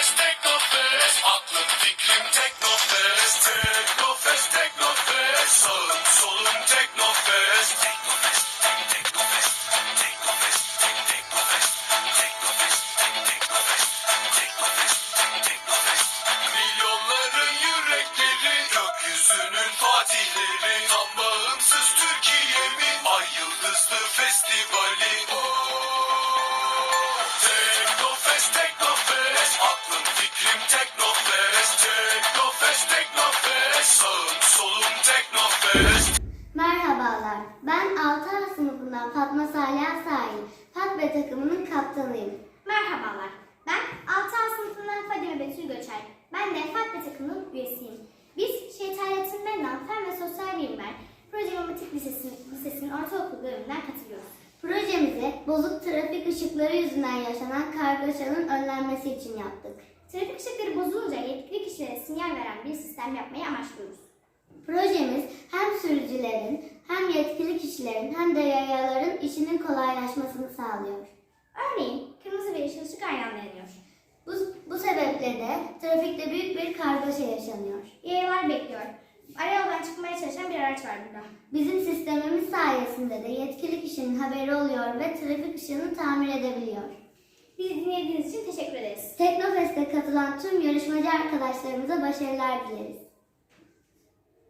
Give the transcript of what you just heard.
Teknofest, Teknofest, aklım fikrim Teknofest, Teknofest, Teknofest, sağım solum Teknofest. Teknofest, Teknofest, Teknofest, Teknofest, Teknofest, Teknofest, Teknofest, Teknofest. Milyonların yürekleri, gökyüzünün fatihleri, tam bağımsız Türkiye'min ay yıldızlı festivali. Merhabalar, ben 6A sınıfından Fatma Salih Sahil, Fatbe takımının kaptanıyım. Merhabalar. Ben 6A sınıfından Fadime Betül Göçer. Ben de Fatma takımının üyesiyim. Biz Şeytalettin Mennan Fen ve Sosyal Bilimler Proje Robotik Lisesi'nin, Lisesi'nin ortaokul bölümünden katılıyoruz. Projemizi bozuk trafik ışıkları yüzünden yaşanan kargaşanın önlenmesi için yaptık. Trafik ışıkları kişilere sinyal veren bir sistem yapmayı amaçlıyoruz. Projemiz hem sürücülerin, hem yetkili kişilerin, hem de yayaların işinin kolaylaşmasını sağlıyor. Örneğin kırmızı ve yeşil ışık aynı. Bu, bu sebeple de trafikte büyük bir kargaşa yaşanıyor. Yayalar bekliyor. Arayoldan çıkmaya çalışan bir araç var burada. Bizim sistemimiz sayesinde de yetkili kişinin haberi oluyor ve trafik ışığını tamir edebiliyor. Bizi dinlediğiniz için teşekkür. Teknofest'e katılan tüm yarışmacı arkadaşlarımıza başarılar dileriz.